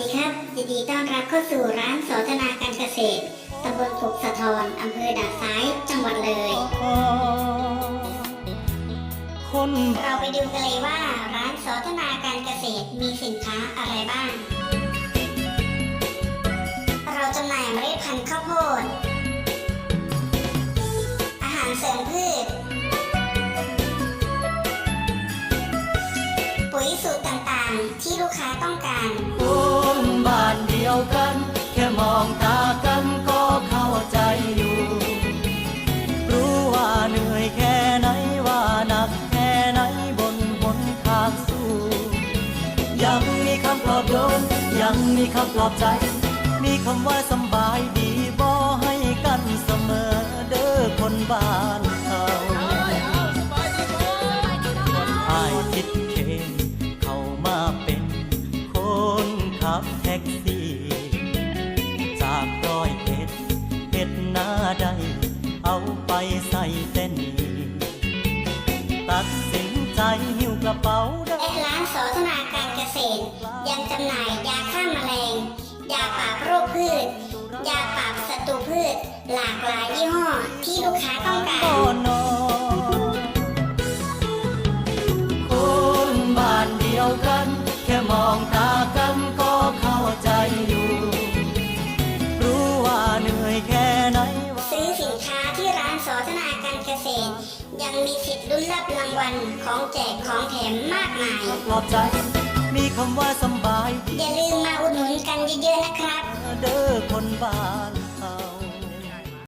ดีครับยินดีต้อนรับเข้าสู่ร้านสนทนาการเกษตร ตำบลปุกสะทอนอำเภอด่านซ้าย จังหวัดเลย คนเราไปดูกันเลยว่าร้านสนทนาการเกษตรมีสินค้าอะไรบ้าง เราจำหน่ายเมล็ดพันธุ์ข้าวโพด อาหารเสริมพืช ปุ๋ยสูตรต่างๆ ที่ลูกค้าต้องการ คำปลอบโยน ยังมีคำปลอบใจ มีคำว่าสบายดีบ่ให้กันเสมอเด้อคนบ้านเขาอายคิดเคนเข้ามาเป็นคนขับแท็กซี่ จากร้อยเอ็ดเอ็ดหน้าใด พืช หลากหลายยี่ห้อที่ลูกค้าต้องการก็นอนคนบ้านเดียวกัน แค่มองตากันก็เข้าใจอยู่ รู้ว่าเหนื่อยแค่ไหนว่า ซื้อสินค้าที่ร้านสนทนาการเกษตร ยังมีสิทธิ์ลุ้นรับรางวัลของแจกของแถมมากมาย ปลอบใจ มีคำว่าสำบายดีอย่าลืมมาอุดหนุนกันเยอะๆนะครับ เด้อคนบ้าน